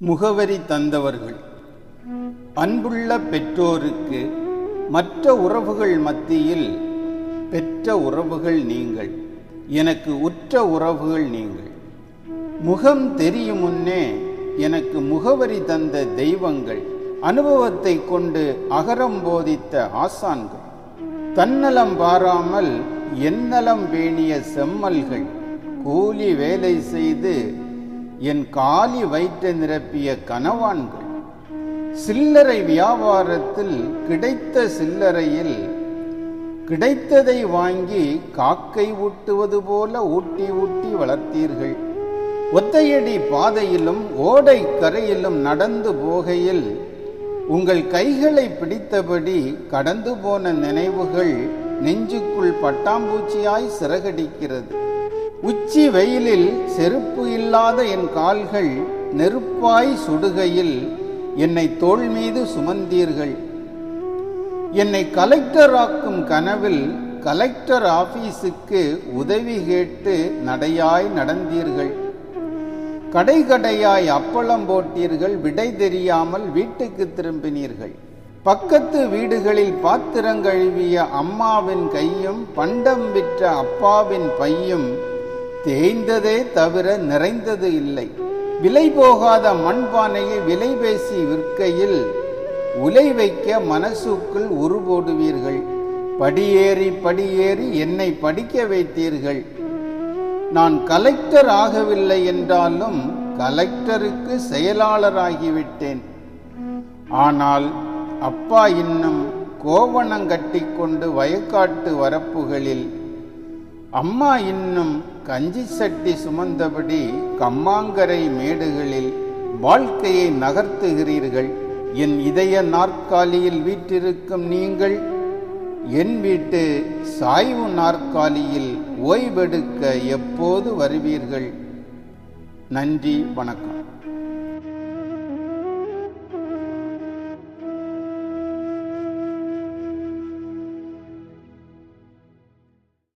முகவரி தந்தவர்கள். அன்புள்ள பெற்றோருக்கு மற்ற உறவுகள் மத்தியில் பெற்ற உறவுகள் நீங்கள். எனக்கு உற்ற உறவுகள் நீங்கள். முகம் தெரியும் முன்னே எனக்கு முகவரி தந்த தெய்வங்கள். அனுபவத்தை கொண்டு அகரம் போதித்த ஆசான்கள். தன்னலம் பாராமல் என்னலம் பேணிய செம்மல்கள். கூலி வேலை செய்து என் காலி வயிற்றை நிரப்பிய கனவான்கள் சில்லறை வியாபாரத்தில் கிடைத்த சில்லறையில் கிடைத்ததை வாங்கி காக்கை ஊட்டுவது போல ஊட்டி ஊட்டி வளர்த்தீர்கள். ஒத்தையடி பாதையிலும் ஓடை கரையிலும் நடந்து போகையில் உங்கள் கைகளை பிடித்தபடி கடந்து போன நினைவுகள் நெஞ்சுக்குள் பட்டாம்பூச்சியாய் சிறகடிக்கிறது. உச்சி வெயிலில் செருப்பு இல்லாத என் கால்கள் நெருப்பாய் சுடுகையில் என்னை தோள் மீது சுமந்தீர்கள். என்னை கலெக்டராக்கும் கனவில் கலெக்டர் ஆபீஸுக்கு உதவி கேட்டு நடையாய் நடந்தீர்கள். கடை கடையாய் அப்பளம் போட்டீர்கள் விடை தெரியாமல் வீட்டுக்கு திரும்பினீர்கள். பக்கத்து வீடுகளில் பாத்திரம் கழுவிய அம்மாவின் கையும் பண்டம் விற்ற அப்பாவின் பையும் தேய்ந்ததே தவிர நிறைந்தது இல்லை. விலை போகாத மண்பானையை விலை பேசி விற்கையில் உலை வைக்க மனசுக்குள் உருபோடுவீர்கள் படியேறி படியேறி என்னை படிக்க வைத்தீர்கள். நான் கலெக்டர் ஆகவில்லை என்றாலும் கலெக்டருக்கு செயலாளராகிவிட்டேன். ஆனால் அப்பா இன்னும் கோவணங் கட்டிக்கொண்டு வயக்காட்டு வரப்புகளில் அம்மா இன்னும் கஞ்சி சட்டி சுமந்தபடி கம்மாங்கரை மேடுகளில் வாழ்க்கையை நகர்த்துகிறீர்கள். என் இதய நாற்காலியில் வீற்றிருக்கும் நீங்கள் என் வீட்டு சாய்வு நாற்காலியில் ஓய்வெடுக்க எப்போது வருவீர்கள்? நன்றி வணக்கம்.